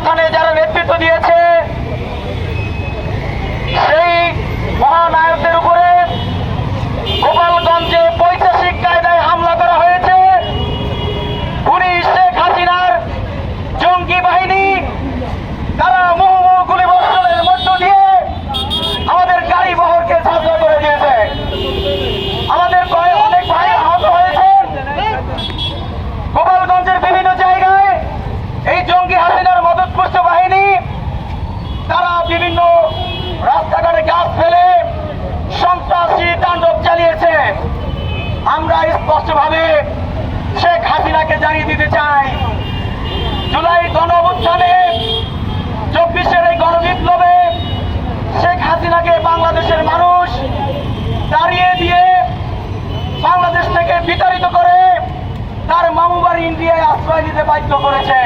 ওখানে যারা নেতৃত্ব দিয়েছে জানিয়ে দিতে চাই। জুলাই গণ চব্বিশের এই গণবিপ্লবে শেখ হাসিনাকে বাংলাদেশের মানুষ দাঁড়িয়ে দিয়ে বাংলাদেশ থেকে বিতাড়িত করে তার মামুবাড়ি ইন্ডিয়ায় আশ্রয় নিতে বাধ্য করেছে।